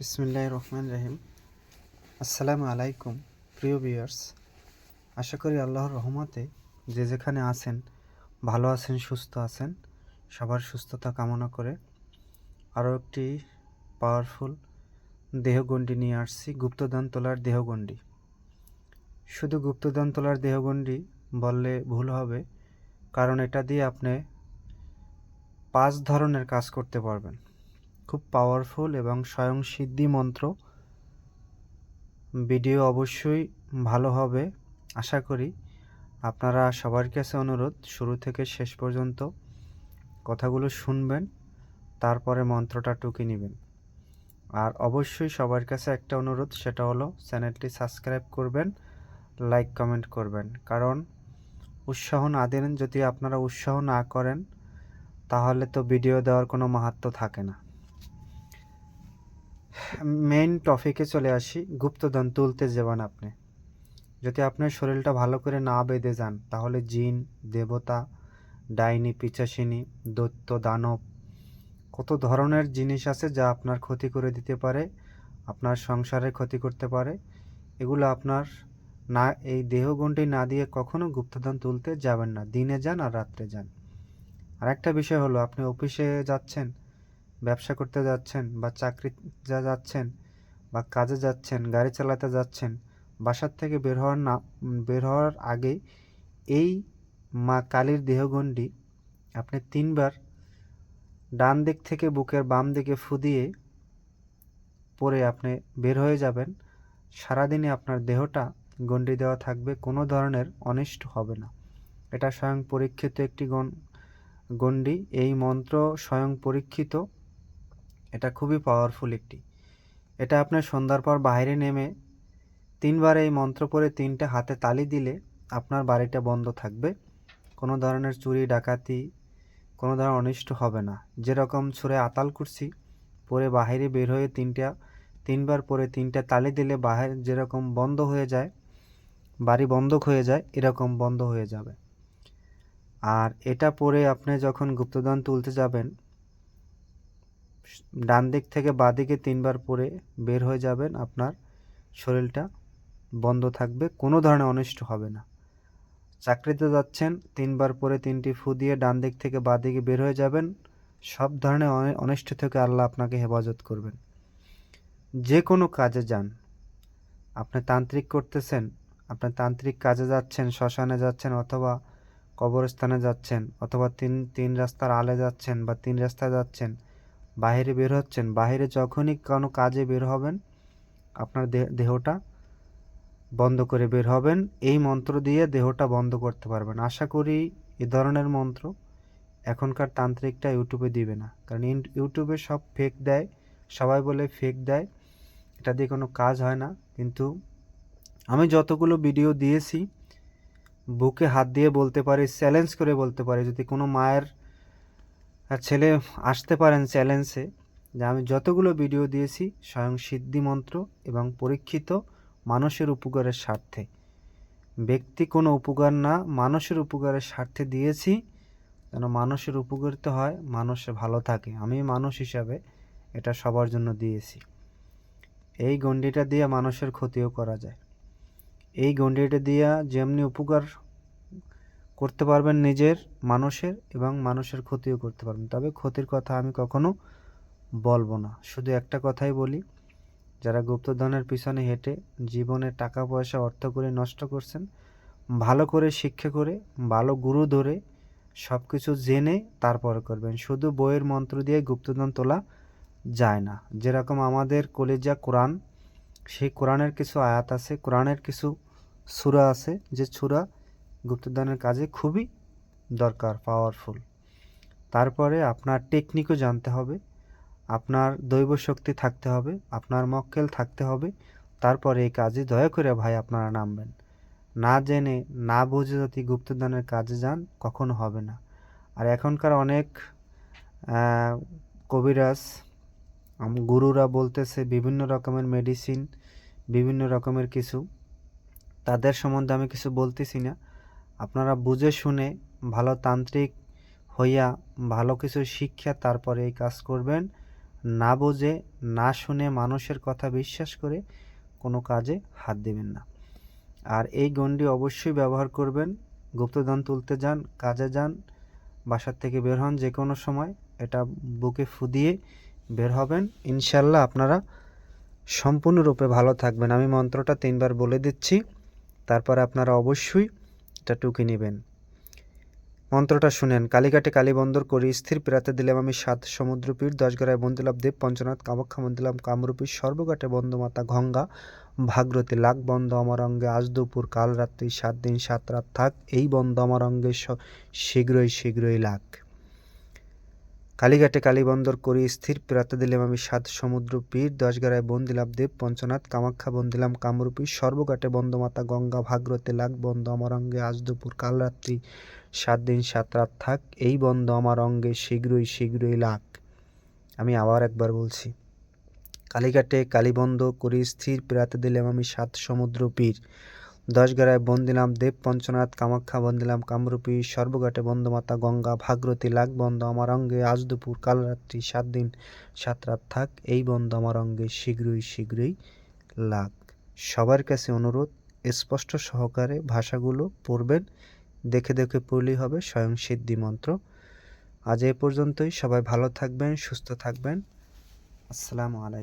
বিসমিল্লাহ রহমান রহিম। আসসালামু আলাইকুম, প্রিয় বিয়ার্স আশা করি আল্লাহর রহমতে যে যেখানে আছেন, ভালো আছেন, সুস্থ আছেন, সবার সুস্থতা কামনা করে আরও একটি পাওয়ারফুল দেহগণ্ডি নিয়ে আসছি গুপ্তদান তোলার দেহগণ্ডি। শুধু গুপ্তদান তোলার দেহগণ্ডি বললে ভুল হবে, কারণ এটা দিয়ে আপনি পাঁচ ধরনের কাজ করতে পারবেন। খুব পাওয়ারফুল এবং স্বয়ং সিদ্ধি মন্ত্র। ভিডিও অবশ্যই ভালো হবে, আশা করি। আপনারা সবার কাছে অনুরোধ, শুরু থেকে শেষ পর্যন্ত কথাগুলো শুনবেন, তারপরে মন্ত্রটা টুকে নেবেন। আর অবশ্যই সবার কাছে একটা অনুরোধ, সেটা হলো চ্যানেলটি সাবস্ক্রাইব করবেন, লাইক, কমেন্ট করবেন। কারণ উৎসাহ না দেন, যদি আপনারা উৎসাহ না করেন, তাহলে তো ভিডিও দেওয়ার কোনো মাহাত্ম থাকে না। মেইন টপিকে চলে আসি। গুপ্তধন তুলতে যাবেন আপনি। যদি আপনার শরীরটা ভালো করে না বেঁধে যান, তাহলে জিন, দেবতা, ডাইনি, পিচাসিনী, দৈত্য, দানব, কত ধরনের জিনিস আছে যা আপনার ক্ষতি করে দিতে পারে, আপনার সংসারে ক্ষতি করতে পারে। এগুলো আপনার না, এই দেহগণ্ডি না দিয়ে কখনো গুপ্তধন তুলতে যাবেন না। দিনে যান আর রাত্রে যান। আর একটা বিষয় হলো, আপনি অফিসে যাচ্ছেন ব্যবসা করতে যাচ্ছেন বা চাকরি যা যাচ্ছেন বা কাজে যাচ্ছেন, গাড়ি চালাতে যাচ্ছেন, বাসার থেকে বের হওয়ার না, বের হওয়ার আগে এই মা কালীর দেহগণ্ডি আপনি তিনবার ডান দিক থেকে বুকের বাম দিকে ফু দিয়ে পরে আপনি বের হয়ে যাবেন। সারাদিনে আপনার দেহটা গণ্ডি দেওয়া থাকবে, কোনো ধরনের অনিষ্ট হবে না। এটা স্বয়ং পরীক্ষিত একটি গণ, গণ্ডি। এই মন্ত্র স্বয়ং পরীক্ষিত এটা খুবই পাওয়ারফুল একটি। এটা আপনার সন্ধ্যার পর বাইরে নেমে তিনবার এই মন্ত্র পড়ে তিনটে হাতে তালি দিলে আপনার বাড়িটা বন্ধ থাকবে। কোনো ধরনের চুরি, ডাকাতি, কোনো ধরনের অনিষ্ট হবে না। যেরকম ছুঁড়ে আতাল করছি, পরে বাহিরে বের হয়ে তিনটা, তিনবার পরে তিনটা তালি দিলে বাহির যেরকম বন্ধ হয়ে যায়, বাড়ি বন্ধক হয়ে যায়, এরকম বন্ধ হয়ে যাবে। আর এটা পরে আপনি যখন গুপ্তদান তুলতে যাবেন ডান দিক থেকে বাঁ দিকে তিনবার পরে বের হয়ে যাবেন, আপনার শরীরটা বন্ধ থাকবে, কোনো ধরনের অনিষ্ট হবে না। চাকরিতে যাচ্ছেন, তিনবার পরে তিনটি ফু দিয়ে ডান দিক থেকে বাঁ দিকে বের হয়ে যাবেন, সব ধরনের অনি- অনিষ্ট থেকে আল্লাহ আপনাকে হেফাজত করবেন। যে কোনো কাজে যান, আপনি তান্ত্রিক করতেছেন, আপনি তান্ত্রিক কাজে যাচ্ছেন, শ্মশানে যাচ্ছেন অথবা কবরস্থানে যাচ্ছেন, অথবা তিন তিন রাস্তার আলে যাচ্ছেন বা তিন রাস্তায় যাচ্ছেন বাইরে বের হচ্ছেন বাইরে যখনই কোনো কাজে বের হবেন, আপনার দেহটা বন্ধ করে বের হবেন। এই মন্ত্র দিয়ে দেহটা বন্ধ করতে পারবেন। আশা করি এ ধরনের মন্ত্র এখনকার তান্ত্রিকটা ইউটিউবে দিবে না। কারণ ইউটিউবে সব ফেক দেয়, সবাই বলে ফেক দেয়, এটা দিয়ে কোনো কাজ হয় না। কিন্তু আমি যতগুলো ভিডিও দিয়েছি, বুকে হাত দিয়ে বলতে পারি চ্যালেঞ্জ করে বলতে পারি, যদি কোনো মায়ের আর ছেলে আসতে পারেন চ্যালেঞ্জে যে আমি যতগুলো ভিডিও দিয়েছি স্বয়ং সিদ্ধি মন্ত্র এবং পরীক্ষিত মানুষের উপকারের স্বার্থে। ব্যক্তি কোনো উপকার না, মানুষের উপকারের স্বার্থে দিয়েছি যেন মানুষের উপকৃত হয়, মানুষে ভালো থাকে। আমি মানুষ হিসাবে এটা সবার জন্য দিয়েছি। এই গণ্ডিটা দিয়ে মানুষের ক্ষতিও করা যায়। এই গণ্ডিটা দিয়ে যেমনি উপকার করতে পারবেন নিজের, মানুষের এবং মানুষের ক্ষতিও করতে পারবেন। তবে ক্ষতির কথা আমি কখনো বলব না। শুধু একটা কথাই বলি, যারা গুপ্তধনের পিছনে হেঁটে জীবনে টাকা, পয়সা, অর্থ করে নষ্ট করছেন, ভালো করে শিক্ষা করে, ভালো গুরু ধরে সব কিছু জেনে তারপরে করবেন। শুধু বইয়ের মন্ত্র দিয়ে গুপ্তধন তোলা যায় না। যেরকম আমাদের কলেজা কোরআন, সেই কোরআনের কিছু আয়াত আছে, কোরআনের কিছু সূরা আছে, যে সূরা গুপ্তদানের কাজে খুবই দরকার পাওয়ারফুল তারপরে আপনার টেকনিকও জানতে হবে, আপনার দৈব শক্তি থাকতে হবে, আপনার মক্কেল থাকতে হবে, তারপরে এই কাজে দয়া করে ভাই আপনারা নামবেন। না জেনে, না বুঝে যদি গুপ্তদানের কাজে যান, কখনো হবে না। আর এখনকার অনেক কবিরাজ গুরুরা বলতেছে বিভিন্ন রকমের মেডিসিন বিভিন্ন রকমের কিছু। তাদের সম্বন্ধে আমি কিছু বলতেছি না। আপনারা বুঝে শুনে ভালো তান্ত্রিক হইয়া ভালো কিছু শিক্ষা তারপরে এই কাজ করবেন। না বোঝে, না শুনে মানুষের কথা বিশ্বাস করে কোনো কাজে হাত দেবেন না। আর এই গণ্ডি অবশ্যই ব্যবহার করবেন। গুপ্তধন তুলতে যান, কাজে যান, বাসার থেকে বের হন যে কোনো সময়। এটা বুকে ফুদিয়ে বের হবেন। ইনশাল্লাহ আপনারা সম্পূর্ণরূপে ভালো থাকবেন। আমি মন্ত্রটা তিনবার বলে দিচ্ছি। তারপরে আপনারা অবশ্যই এটা টুকি নেবেন। মন্ত্রটা শুনেন, কালীঘাটে কালীবন্দর করে, স্থির পেরাতে দিলাম আমি সাত সমুদ্রপীর দশগড়ায় বন্দিলাভ দেব, পঞ্চনাথ কামাক্ষা মন্দিলাম, কামরূপী, সর্বঘাটে বন্দমাতা গঙ্গা ভাগ্রতী লাখ বন্ধ আমার অঙ্গে আজ দুপুর, কাল রাত্রি, সাত দিন, সাত রাত থাক, এই বন্ধ আমার অঙ্গে শীঘ্রই শীঘ্রই লাখ কালীঘাটে কালীবন্দর করি স্থির প্রাতে দিলাম আমি সাত সমুদ্র পীর দশ গড়ায় বন্দিলাম দেব, পঞ্চনাথ, কামাখ্যা বন্দিলাম কামরূপী, সর্বঘাটে বন্দমাতা গঙ্গা, ভাগ্রতে লাগ বন্ধ আমার অঙ্গে আজ দুপুর, কাল রাত্রি সাত দিন সাত রাত থাক, এই বন্ধ আমার অঙ্গে শীঘ্রই শীঘ্রই লাগ আমি আবার একবার বলছি, কালীঘাটে কালীবন্ধ করি স্থির প্রাতে দিলাম আমি সাত সমুদ্র পীর। দশ গড়ায় বন্দিলাম দেব পঞ্চনাথ, কামাখ্যা বন্দিলাম কামরূপী, সর্বঘাটে বন্দমাতা গঙ্গা ভাগ্রতী লাগ বন্ধ আমার অঙ্গে, আজ দুপুর, কাল রাত্রি, সাত দিন, সাত রাত থাক, এই বন্ধ আমার অঙ্গে, শীঘ্রই শীঘ্রই লাগ। সবার কাছে অনুরোধ, স্পষ্ট সহকারে ভাষাগুলো পড়বেন, দেখে দেখে পড়লেই হবে, স্বয়ং সিদ্ধি মন্ত্র। আজ এ পর্যন্তই, সবাই ভালো থাকবেন, সুস্থ থাকবেন। আসসালামু আলাইকুম